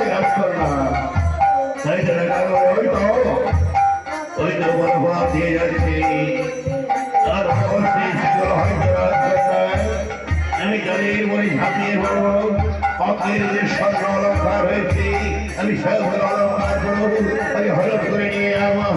মনে বলছে রাজকন্যা তাই তো সেগুলো হয়তো আমি জলের মনে ঝাঁপিয়ে পড়ব অলঙ্কার হয়েছে আমি সব অলঙ্কার করব আমি হলফ করে নিয়ে আমার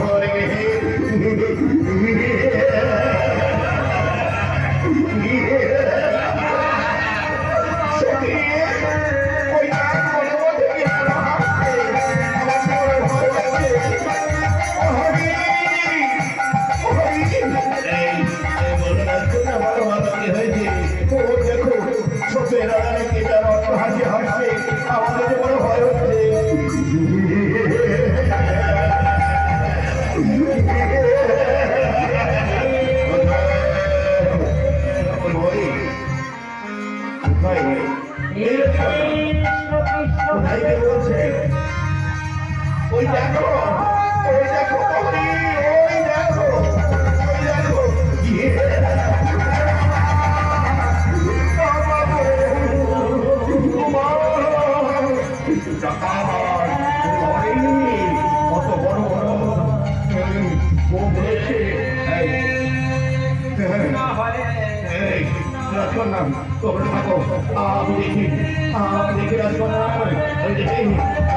আমি দেখি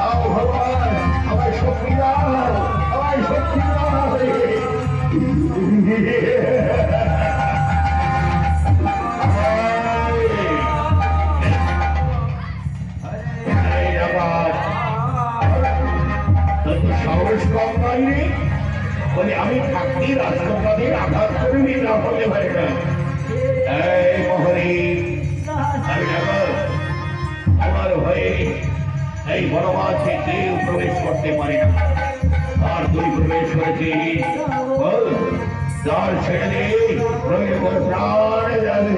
আও ভগবান আমার শক্তি দাও আমার আমি থাকতেই রাজকন্যাদের আঘাত করিনি না হতে পারে না এই মহরি আমি আমার ভয়ে এই বনবাসে কেউ প্রবেশ করতে পারে না। আর তুই প্রবেশ করেছিস দ্বার ছেড়ে দে নইলে প্রাণ যাবে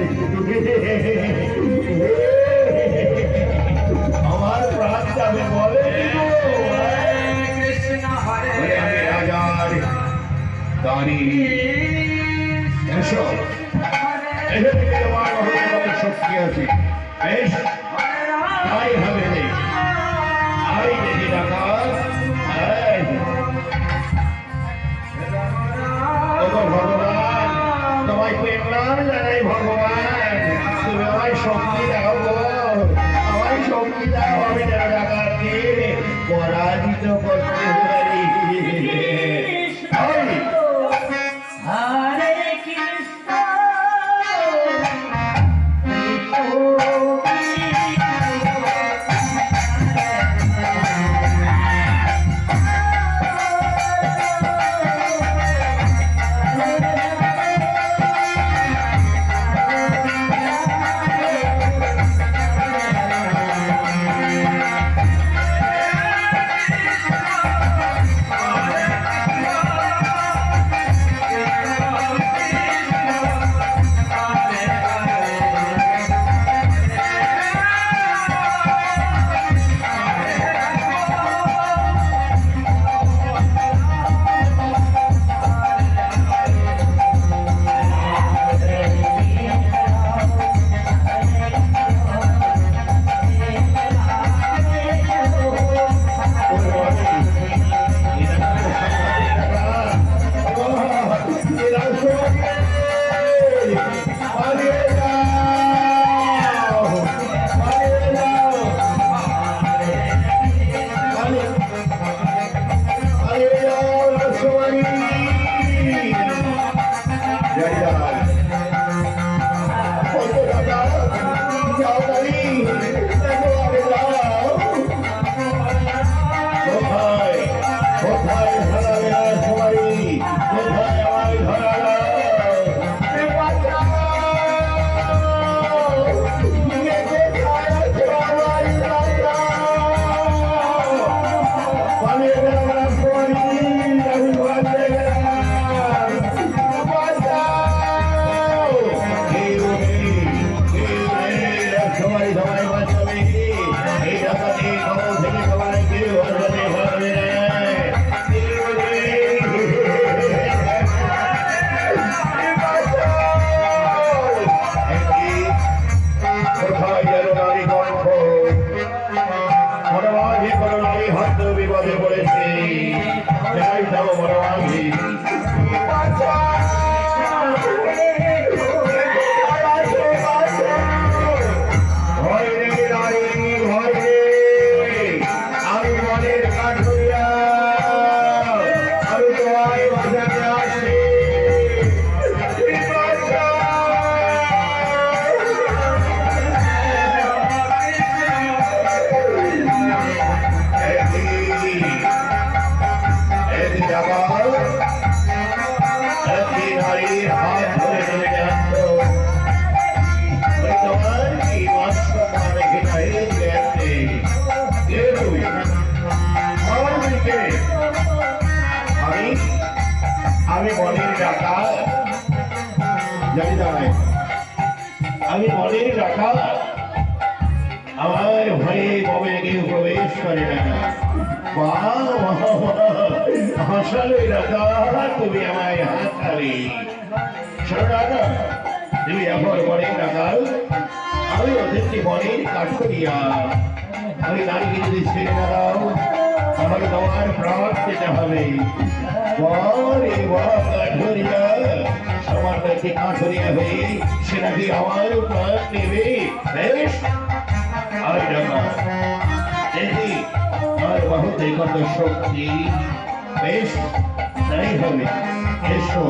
জানি না আমি মনের ডাকা আমার ভয়ে কবে কেউ প্রবেশ করে হাসালে রাজা, তুমি আমায় হাসালে তুমি এখন মনের ডাকাল আমি আমি যদি ছেড়ে না দাও তাহলে তোমার প্রাণ পেতে হবে। কাছে কাঠুরিয়া হয়ে সেটা কি আমার উপর নেবে বেশ আর দেখি আর বহুত কত শক্তি বেশ তাই হবে এসো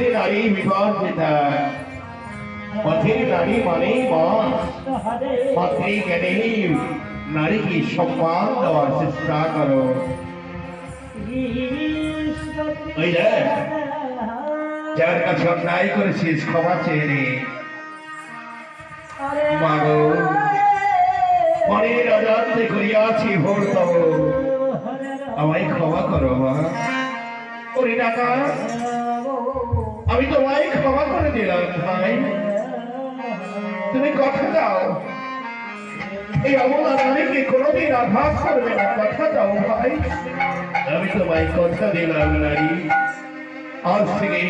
পথের নারী বিপদ পিতা পথের নারী মানেই মন পথে গেলে নারীকে সম্মান দেওয়ার চেষ্টা করো যার কাছে অন্যায় করেছিস ক্ষমা চেয়ে নে মাগো পরের অজান্তে করিয়াছি ভোর তব আমায় ক্ষমা করো মা ডাকা আমি তোমায় ক্ষমা করে দিলাম, ভাই। তুমি কথা দাও। এই অবলা নারীকে কোনোদিন আঘাত করবে না? কথা দাও, ভাই। আমি তোমায় কথা দিলাম, নারী। আজ থেকে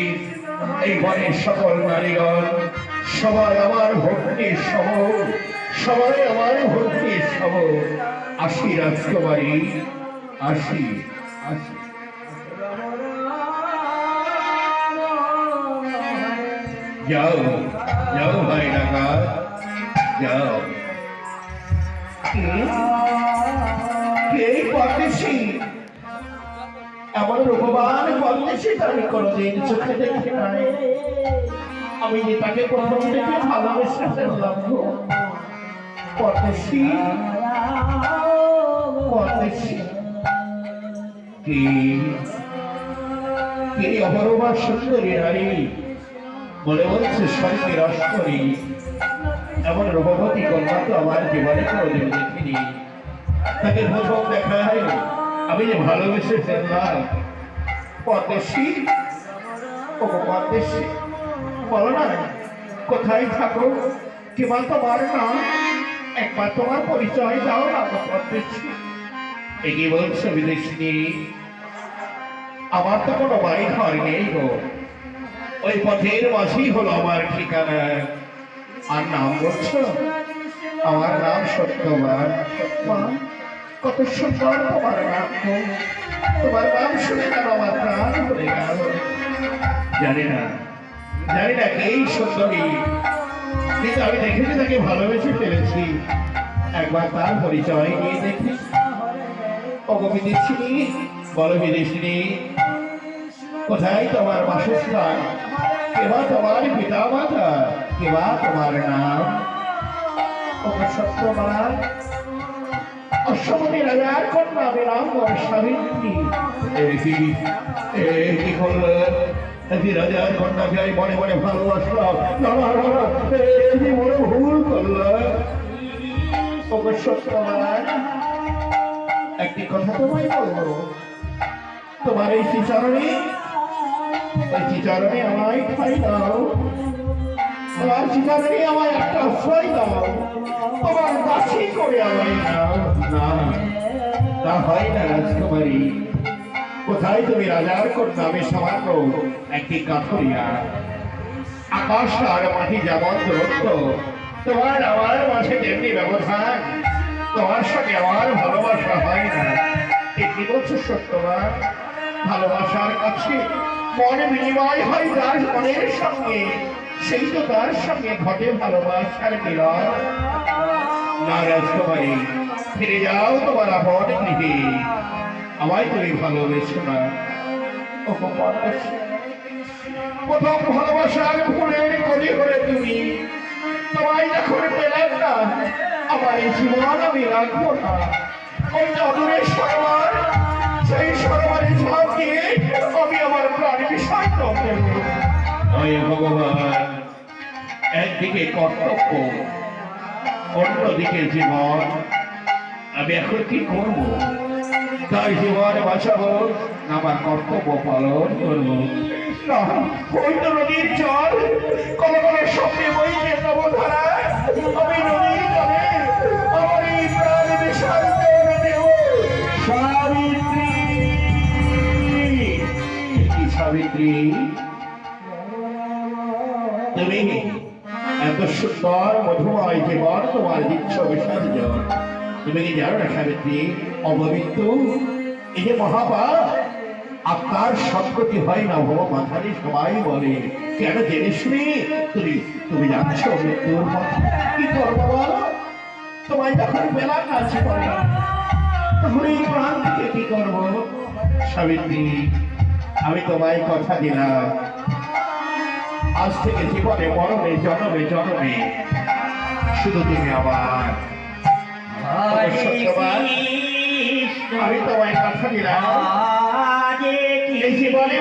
এই বনের সকল নারীগণ, সবাই আমার ভক্তির সহ সবাই আমার ভক্তির সহ আসি রাজকুমারী, আসি আসি। যাও যাও ভাই ডাকাত যাও কে পরদেশি এমন রূপবান পরদেশি আমি কোনোদিন চোখে দেখি নাই আমি যে তাকে প্রথম থেকে ভালোবেসে ফেললাম পরদেশি পরদেশি কে কে অপরূপা সুন্দরী নারী বলে বলছে স্বর্গের অষ্টরী এমন রূপবতী কন্যা তো আমার জীবনে কোনোদিন দেখিনি। তাকে প্রথম দেখায় আমি যে ভালোবেসে ফেললাম পরদেশি ও পরদেশি বলো না, কোথায় থাকো? কিংবা তোমার নাম, একবার তোমার পরিচয় দাও না গো পরদেশি এগিয়ে বলছো বিদেশি আমার তো কোনো বাড়ি ঘর নেই গো। ওই পথের মাঝেই হলো আমার ঠিকানা। আর নাম বলছো আমার নাম সত্যবান। কত সুন্দর তোমার নাম। তোমার নাম শুনে কেন আমার প্রাণ ভরে গেল? জানি না জানি না এই সুন্দরী। কিন্তু আমি দেখেছি তাকে ভালোবেসে ফেলেছি। একবার তার পরিচয় নিয়ে দেখি। ওগো বিদেশিনী, বলো বিদেশিনী, কোথায় তোমার বাসস্থান? তোমার পিতা মাতা কেবা তোমার নাম। ওগো সত্যবান অশ্বমণি রাজার কন্যা বিরাম সাবিত্রী কি করলেন রাজার কন্যাকে আমি মনে মনে ভালোবাসলাম না, না, না, না, এই যে বড় ভুল করলাম ওগো সত্যবান একটি কথা তোমায় বলব। তোমার এই চিচারণে না হয় না কোথায় তুমি রাজার কন্যা আমি সামান্য একটি কাঠরিয়া আকাশ আর মাটি যেমন দূরত্ব তোমার আমার মাঝে তেমনি ব্যবধান তোমার সঙ্গে আমার ভালোবাসা হয় না একটি বলছো সত্যবান ভালোবাসার কাছে মনে বিনিময় হয় যার মনের সঙ্গে, সেই তো তার সঙ্গে ঘটে ভালোবাসার মিলন। না রাজকুমারী ফিরে যাও তোমার আপন গৃহে। আমায় তুমি ভালোবেসো না। প্রথম ভালোবাসার ফুলের কলি করে তুমি। তোমায় যখন পেলাম না, আমার জীবন আমি রাখব না। ওই অদূরের সরোবর সেই সরোবরে ঝাঁপ ভগবান। একদিকে কর্তব্য, অন্যদিকে জীবন। আমি এখন কি করব? তার জীবন বাঁচাবো, আমার কর্তব্য পালন করব। ওই তো নদীর জল কোন কোন স্বপ্নে বইছে নবধারা আমি নদীর সাবিত্রী। তুমি এত সুন্দর, মধুময় জীবন তোমার দিচ্ছ বিসর্জন তুমি কি জানো না সাবিত্রী, অপবিত্র? এই যে মহাপাপ আপনার সৎগতি হয় না ভব মাথারি সবাই বলে। কেন জেনে শুনি তুমি তুমি যাচ্ছ মৃত্যুর কি করব বলো? তোমায় যখন বেলা কাজ করে তখন এই প্রাণ থেকে কি করব? সাবিত্রী আমি তোমায় কথা দিলাম। আজ থেকে জীবনে মরণে জন্মে জন্মে। শুধু তুমি আমার। আমি তোমায় কথা দিলাম। জীবনে